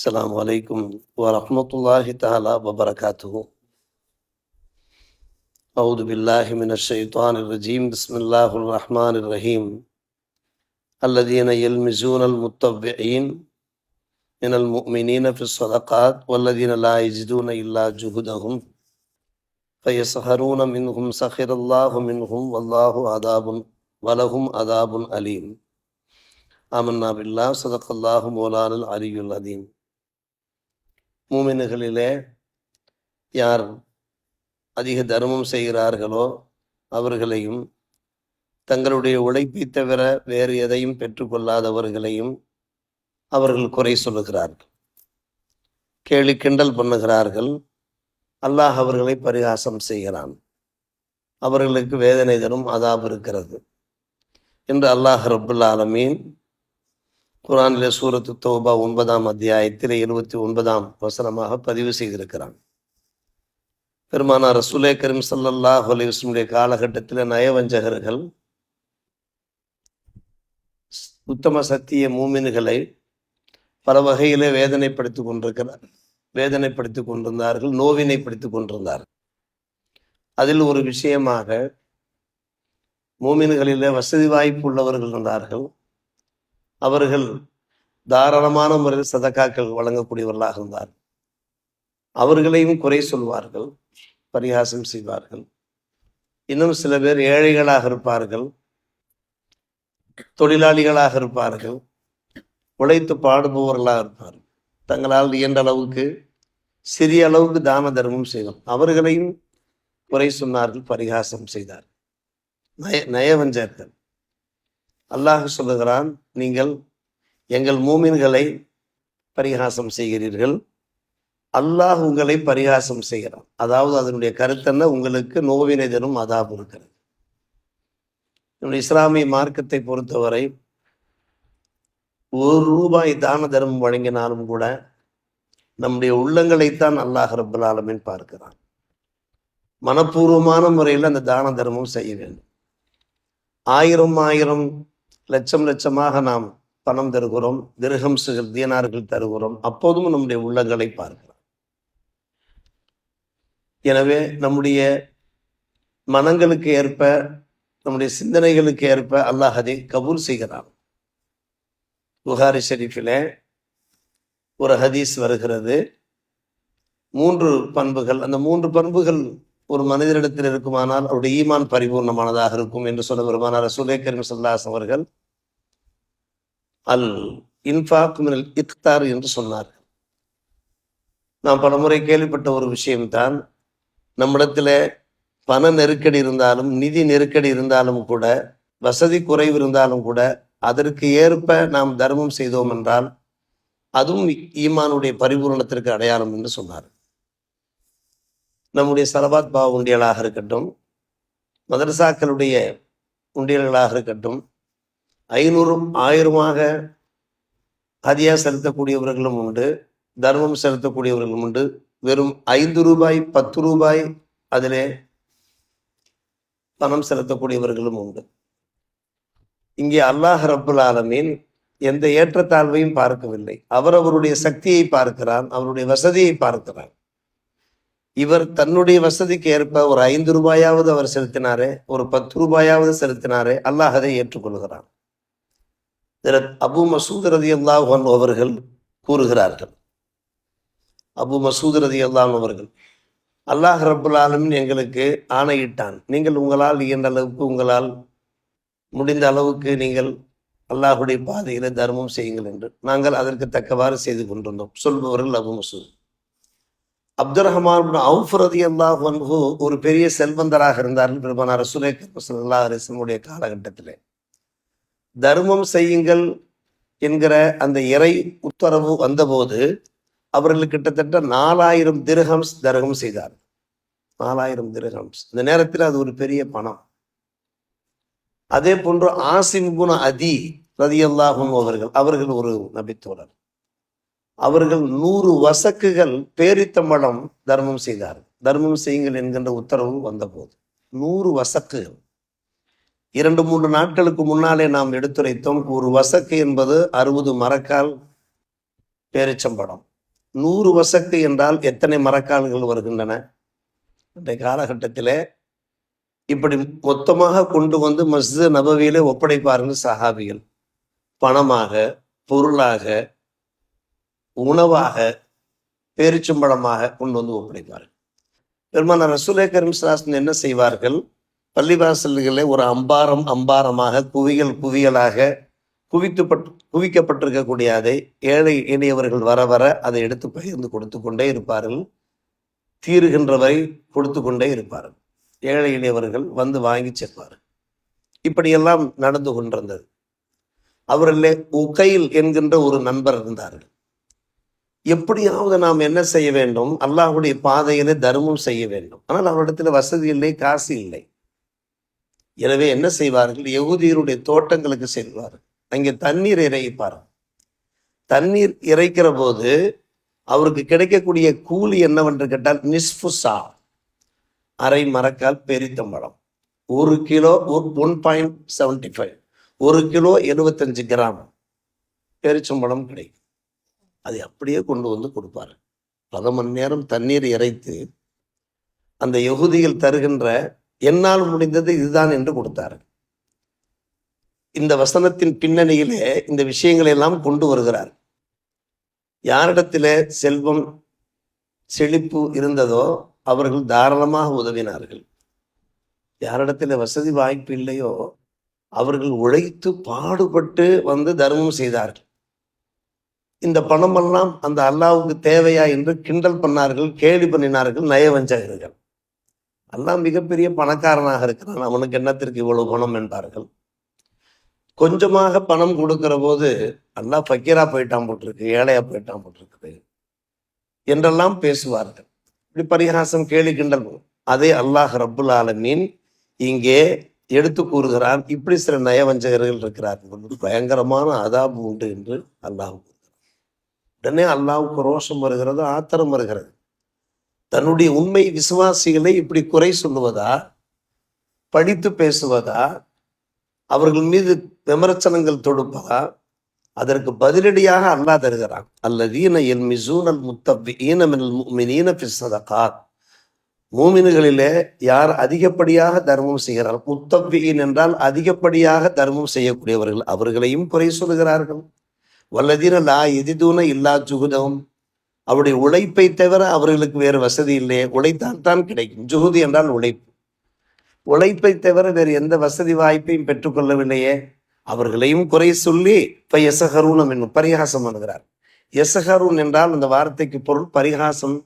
السلام عليكم ورحمة الله تعالى وبركاته. أعوذ بالله من الشيطان الرجيم. بسم الله الرحمن الرحيم. الذين يلمزون المتبعين من المؤمنين في الصدقات والذين لا يجدون إلا جهدهم فيسخرون منهم سخر الله منهم والله عذاب ولهم عذاب أليم. آمنا بالله. صدق الله مولانا العلي العظيم. மூமின்களிலே யார் அதிக தர்மம் செய்கிறார்களோ அவர்களையும் தங்களுடைய உழைப்பை தவிர வேறு எதையும் பெற்றுக்கொள்ளாதவர்களையும் அவர்கள் குறை சொல்லுகிறார்கள். கேலி கிண்டல் பண்ணுகிறார்கள். அல்லாஹ் அவர்களை பரிகாசம் செய்கிறான். அவர்களுக்கு வேதனை தரும் அதாப் இருக்கிறது. என்று அல்லாஹ் ரபுல் ஆலமீன் குரானிலே சூரத்து தோபா ஒன்பதாம் அத்தியாயத்தில் எழுபத்தி ஒன்பதாம் வசனமாக பதிவு செய்திருக்கிறான். பெருமானார் ரசூலே கரீம் சல்லல்லா அலிவசனுடைய காலகட்டத்தில் நயவஞ்சகர்கள் உத்தம சத்திய மூமின்களை பல வகையிலே வேதனைப்படுத்தி கொண்டிருக்கிறார். வேதனைப்படுத்தி கொண்டிருந்தார்கள் நோவினைப்படுத்தி கொண்டிருந்தார்கள். அதில் ஒரு விஷயமாக மூமின்களிலே வசதி வாய்ப்பு உள்ளவர்கள் இருந்தார்கள். அவர்கள் தாராளமான முறையில் சதக்காக்கள் வழங்கக்கூடியவர்களாக இருந்தார் அவர்களையும் குறை சொல்வார்கள் பரிகாசம் செய்வார்கள். இன்னும் சில பேர் ஏழைகளாக இருப்பார்கள் தொழிலாளிகளாக இருப்பார்கள் உழைத்து பாடுபவர்களாக இருப்பார்கள் தங்களால் இயன்ற அளவுக்கு சிறிய அளவுக்கு தான தர்மம் செய்வோம் அவர்களையும் குறை சொன்னார்கள் பரிகாசம் செய்தார். நய நயவஞ்சர்கள் அல்லாஹ் சொல்லுகிறான் நீங்கள் எங்கள் மூமின்களை பரிகாசம் செய்கிறீர்கள். அல்லாஹ் உங்களை பரிகாசம் செய்கிறான். அதாவது அதனுடைய கருத்தென்ன உங்களுக்கு நோவினை தரும் அதாபு இருக்கிறது. இஸ்லாமிய மார்க்கத்தை பொறுத்தவரை ஒரு ரூபாய் தான தர்மம் வழங்கினாலும் கூட நம்முடைய உள்ளங்களைத்தான் அல்லாஹ் ரபுல் ஆலமின் பார்க்கிறான். மனப்பூர்வமான முறையில் அந்த தான தர்மம் செய்ய வேண்டும். ஆயிரம் ஆயிரம் லட்சம் லட்சமாக நாம் பணம் தருகிறோம் திருஹம்சுகள் தீனார்கள் தருகிறோம். அப்போதும் நம்முடைய உள்ளங்களை பார்க்கிறோம் எனவே நம்முடைய மனங்களுக்கு ஏற்ப நம்முடைய சிந்தனைகளுக்கு ஏற்ப அல்லாஹ் அதை கபூல் செய்கிறான். புகாரி ஷெரீஃபில் ஒரு ஹதீஸ் வருகிறது. மூன்று பண்புகள் அந்த மூன்று பண்புகள் ஒரு மனிதரிடத்தில் இருக்குமானால் அவருடைய ஈமான் பரிபூர்ணமானதாக இருக்கும் என்று சொல்ல வருமானார் ரசூலே கரீம் சல்லாஸ் அவர்கள் அல் இன்ஃபாக் மினல் இக்தார் என்று சொன்னார். நாம் பலமுறை கேள்விப்பட்ட ஒரு விஷயம்தான் நம்மிடத்தில் பண நெருக்கடி இருந்தாலும் நிதி நெருக்கடி இருந்தாலும் கூட வசதி குறைவு இருந்தாலும் கூட அதற்கு ஏற்ப நாம் தர்மம் செய்தோம் என்றால் அதுவும் ஈமானுடைய பரிபூரணத்திற்கு அடையாளம் என்று சொன்னார். நம்முடைய சலபாத் பாவ உண்டியலாக இருக்கட்டும் மதரசாக்களுடைய உண்டியல்களாக இருக்கட்டும் ஐநூறும் ஆயிரமாக ஹதியா செலுத்தக்கூடியவர்களும் உண்டு. தர்மம் செலுத்தக்கூடியவர்களும் உண்டு. வெறும் ஐந்து ரூபாய் பத்து ரூபாய் அதிலே பணம் செலுத்தக்கூடியவர்களும் உண்டு. இங்கே அல்லாஹ் ரபுல் ஆலமீன் எந்த ஏற்றத்தாழ்வையும் பார்க்கவில்லை. அவர் அவருடைய சக்தியை பார்க்கிறான் அவருடைய வசதியை பார்க்கிறான். இவர் தன்னுடைய வசதிக்கு ஏற்ப ஒரு ஐந்து ரூபாயாவது அவர் செலுத்தினாரே ஒரு பத்து ரூபாயாவது செலுத்தினாரே அல்லாஹ் அதை ஏற்றுக்கொள்கிறான். அபு மசூத் ரதி அல்லாஹ் அவர்கள் கூறுகிறார்கள். அபு மசூத் ரதி அல்லாம் அவர்கள் அல்லாஹ் ரபுல் ஆலமின் எங்களுக்கு ஆணையிட்டான். நீங்கள் உங்களால் இயன்ற அளவுக்கு உங்களால் முடிந்த அளவுக்கு நீங்கள் அல்லாஹுடைய பாதையில தர்மம் செய்யுங்கள் என்று நாங்கள் அதற்கு தக்கவாறு செய்து கொண்டிருந்தோம் சொல்பவர்கள் Abu Masood. Abdul Rahman Awf ரதி அல்லாஹ் ஒரு பெரிய செல்வந்தராக இருந்தார்கள் பெருமானார் சுரேக் சல்லா அலிஸ்லமுடைய காலகட்டத்திலே. தர்மம் செய்யுங்கள் என்கிற அந்த இறை உத்தரவு வந்தபோது அவர்கள் கிட்டத்தட்ட நாலாயிரம் திருஹம்ஸ் தர்கம் செய்தார். நாலாயிரம் திருஹம்ஸ். இந்த நேரத்தில் அது ஒரு பெரிய பணம். அதே போன்று ஆசிம் குண அதி ரதி அல்லாஹும் அவர்கள் அவர்கள் ஒரு நபித்தோழர். அவர்கள் நூறு வசக்குகள் பேரித்தம்பளம் தர்மம் செய்தார் தர்மம் செய்யுங்கள் என்கின்ற உத்தரவு வந்தபோது. நூறு வசக்குகள். இரண்டு மூன்று நாட்களுக்கு முன்னாலே நாம் எடுத்துரைத்தோம் ஒரு வசக்கு என்பது அறுபது மரக்கால் பேரிச்சம்பழம் நூறு வசக்கு என்றால் எத்தனை மரக்கால்கள் வருகின்றன? இந்த காலகட்டத்தில் இப்படி மொத்தமாக கொண்டு வந்து மஸ்ஜித் நபவியிலே ஒப்படைப்பார்கள் சஹாபிகள். பணமாக பொருளாக உணவாக பேரிச்சம்பழமாக கொண்டு வந்து ஒப்படைப்பார்கள். பெருமான ரசூலே கரீம் சாஸ்திரம் என்ன செய்வார்கள்? பள்ளிவாசல்களே ஒரு அம்பாரம் அம்பாரமாக குவியல் குவியலாக குவித்துப்பட்டு குவிக்கப்பட்டிருக்கக்கூடிய அதை ஏழை எளியவர்கள் வர வர அதை எடுத்து பகிர்ந்து கொடுத்து கொண்டே இருப்பார்கள். தீருகின்ற வரை கொடுத்து கொண்டே இருப்பார்கள். ஏழை எளியவர்கள் வந்து வாங்கி செல்வார்கள். இப்படியெல்லாம் நடந்து கொண்டிருந்தது. அவர்களே உகையில் என்கின்ற ஒரு நண்பர் இருந்தார்கள். எப்படியாவது நாம் என்ன செய்ய வேண்டும்? அல்லாஹுடைய பாதையிலே தர்மம் செய்ய வேண்டும். ஆனால் அவரிடத்தில் வசதி இல்லை காசு இல்லை. எனவே என்ன செய்வார்கள்? யகுதியருடைய தோட்டங்களுக்கு செல்வார்கள். அங்கே தண்ணீர் இறைப்பார் தண்ணீர் இறைக்கிற போது அவருக்கு கிடைக்கக்கூடிய கூலி என்னவென்று கேட்டால் நிஸ்புசா அரை மரக்கால் பெரித்தம்பழம் ஒரு kilo one point seventy five ஒரு கிலோ எழுபத்தஞ்சு கிராம். பெரிச்சம்பழம் கிடைக்கும். அதை அப்படியே கொண்டு வந்து கொடுப்பாரு. பல மணி நேரம் தண்ணீர் இறைத்து அந்த யகுதியில் தருகின்ற என்னால் முடிந்தது இதுதான் என்று கொடுத்தார். இந்த வசனத்தின் பின்னணியிலே இந்த விஷயங்களை எல்லாம் கொண்டு வருகிறார். யாரிடத்திலே செல்வம் செழிப்பு இருந்ததோ அவர்கள் தாராளமாக உதவினார்கள். யாரிடத்துல வசதி வாய்ப்பு இல்லையோ அவர்கள் உழைத்து பாடுபட்டு வந்து தர்மம் செய்தார்கள். இந்த பணமெல்லாம் அந்த அல்லாவுக்கு தேவையா என்று கிண்டல் பண்ணார்கள் கேலி பண்ணினார்கள் நயவஞ்சகர்கள். அல்லாஹ் மிகப்பெரிய பணக்காரனாக இருக்கிறான். அவனுக்கு என்னத்திற்கு இவ்வளவு பணம் என்பார்கள். கொஞ்சமாக பணம் கொடுக்கிற போது அல்லாஹ் ஃபக்கீரா போயிட்டான் போட்டிருக்கு ஏழையா போயிட்டான் போட்டிருக்குது என்றெல்லாம் பேசுவார்கள். இப்படி பரிகாசம் கேலி கிண்டல் அதே அல்லாஹ் ரப்புல் ஆலமீன் இங்கே எடுத்து கூறுகிறான். இப்படி சில நயவஞ்சகர்கள் இருக்கிறார்கள் பயங்கரமான அதாபு உண்டு என்று அல்லாஹ் கூறுகிறான். உடனே அல்லாவுக்கு ரோஷம் வருகிறது ஆத்திரம் வருகிறது. தன்னுடைய உண்மை விசுவாசிகளை இப்படி குறை சொல்லுவதா? படித்து பேசுவதா? அவர்கள் மீது விமர்சனங்கள் தொடுப்பதா? அதற்கு பதிலடியாக அல்லா தருகிறான். அல்லதீன என் மிசூனல் முத்தப்பி ஈனமினல் முமினீன பிசதகாத் மூமின்களிலே யார் அதிகப்படியாக தர்மம் செய்கிறார்கள் முத்தவியின் என்றால் அதிகப்படியாக தர்மம் செய்யக்கூடியவர்கள் அவர்களையும் குறை சொல்லுகிறார்கள். வல்லதீன லா எதிதூன இல்லா ஜுகுதம் அவருடைய உழைப்பை தவிர அவர்களுக்கு வேறு வசதி இல்லையே. உழைத்தால் தான் கிடைக்கும். ஜுகுதி என்றால் உழைப்பு. உழைப்பை தவிர வேறு எந்த வசதி வாய்ப்பையும் பெற்றுக்கொள்ளவில்லையே. அவர்களையும் குறை சொல்லி இப்போ எசகரூனம் என்னும் பரிகாசம் பண்ணுகிறார். எசகரூன் என்றால் அந்த வார்த்தைக்கு பொருள் பரிகாசம்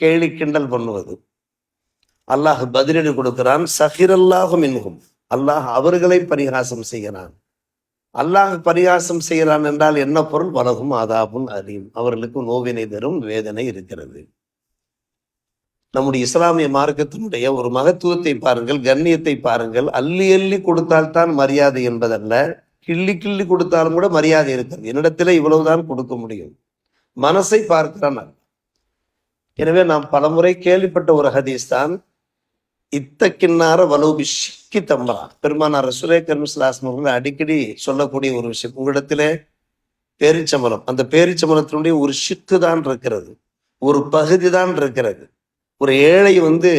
கேலி கிண்டல் பண்ணுவது. அல்லாஹ் பதிலடி கொடுக்கிறான் சஹிரல்லாகும் மின்ஹும். அல்லாஹ் அவர்களை பரிகாசம் செய்கிறான். அல்லாஹ் பரிகாசம் செய்கிறான் என்றால் என்ன பொருள்? வலகும் ஆதாபும் அறியும் அவர்களுக்கு நோவினை தரும் வேதனை இருக்கிறது. நம்முடைய இஸ்லாமிய மார்க்கத்தினுடைய ஒரு மகத்துவத்தை பாருங்கள் கண்ணியத்தை பாருங்கள். அள்ளி அள்ளி கொடுத்தால்தான் மரியாதை என்பதல்ல. கிள்ளி கிள்ளி கொடுத்தாலும் கூட மரியாதை இருக்கிறது. என்னிடத்துல இவ்வளவுதான் கொடுக்க முடியும். மனசை பார்க்கிறான் எனவே நாம் பலமுறை கேள்விப்பட்ட ஒரு ஹதீஸ் தான் இத்தக்கின்னார வலுபி சிக்கி தம்பா பெருமானார் ரசுலே கர்மஸ்லாஸ்லம் அடிக்கடி சொல்லக்கூடிய ஒரு விஷயம். உங்களிடத்திலே பேரிச்சம்பலம் அந்த பேரிச்சம்பலத்தினுடைய ஒரு சிக்கு தான் இருக்கிறது. ஒரு பகுதி தான் இருக்கிறது. ஒரு ஏழை வந்து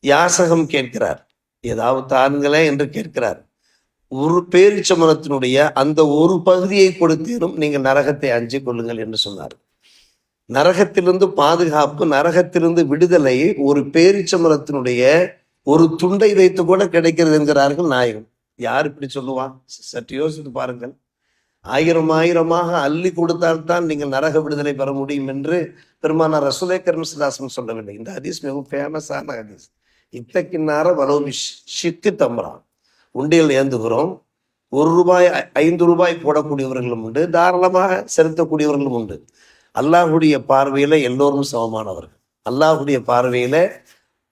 யாசகம் கேட்கிறார். ஏதாவது தானுங்களே என்று கேட்கிறார். ஒரு பேரிச்சம்பலத்தினுடைய அந்த ஒரு பகுதியை கொடுத்தேனும் நீங்கள் நரகத்தை அஞ்சிக் கொள்ளுங்கள் என்று சொன்னார். நரகத்திலிருந்து பாதுகாப்பு நரகத்திலிருந்து விடுதலை ஒரு பேரிச்சமரத்தினுடைய ஒரு துண்டை வைத்து கூட கிடைக்கிறது என்கிறார்கள் நாயகம் யார் இப்படி சொல்லுவான் சற்று யோசித்து பாருங்கள். ஆயிரம் ஆயிரமாக அள்ளி கொடுத்தால்தான் நீங்கள் நரக விடுதலை பெற முடியும் என்று பெருமானார் ரசுலே கர்மசுதாசன் சொல்லவில்லை. இந்த ஹதீஸ் மிகவும் ஃபேமஸான ஹதீஸ். இத்தக்கின்னார வலோபி ஷிக்கு தம்பரான் உண்டியல் ஏந்துகிறோம். ஒரு ரூபாய் ஐந்து ரூபாய் போடக்கூடியவர்களும் உண்டு. தாராளமாக செலுத்தக்கூடியவர்களும் உண்டு. அல்லாஹுடைய பார்வையில் எல்லோரும் சமமானவர்கள். அல்லாஹுடைய பார்வையில்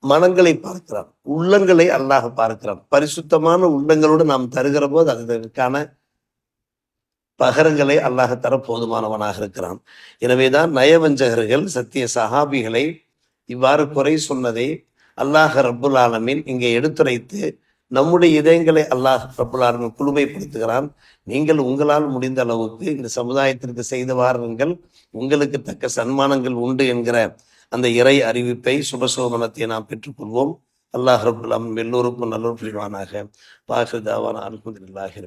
மனங்களை பார்க்கிறான். உள்ளங்களை அல்லாஹ் பார்க்கிறான். பரிசுத்தமான உள்ளங்களோடு நாம் தருகிற போது அதற்கான பகரங்களை அல்லாஹ் தர போதுமானவனாக இருக்கிறான். எனவேதான் நயவஞ்சகர்கள் சத்திய சஹாபிகளை இவ்வாறு குறை சொன்னதை அல்லாஹ் ரப்புல் ஆலமின் இங்கே எடுத்துரைத்து நம்முடைய இதயங்களை அல்லாஹ் ரப்புல் ஆலமீன் நீங்கள் உங்களால் முடிந்த அளவுக்கு இந்த சமுதாயத்திற்கு செய்த வாரங்கள் உங்களுக்கு தக்க சன்மானங்கள் உண்டு என்கிற அந்த இறை அறிவிப்பை சுபசோபனத்தை நாம் பெற்றுக்கொள்வோம். அல்லாஹ் ரபுல்லாம் எல்லோருக்கும் நல்லொரு புரிவானாக. வாஹிர் தாவான அல்ஹம்துலில்லாஹி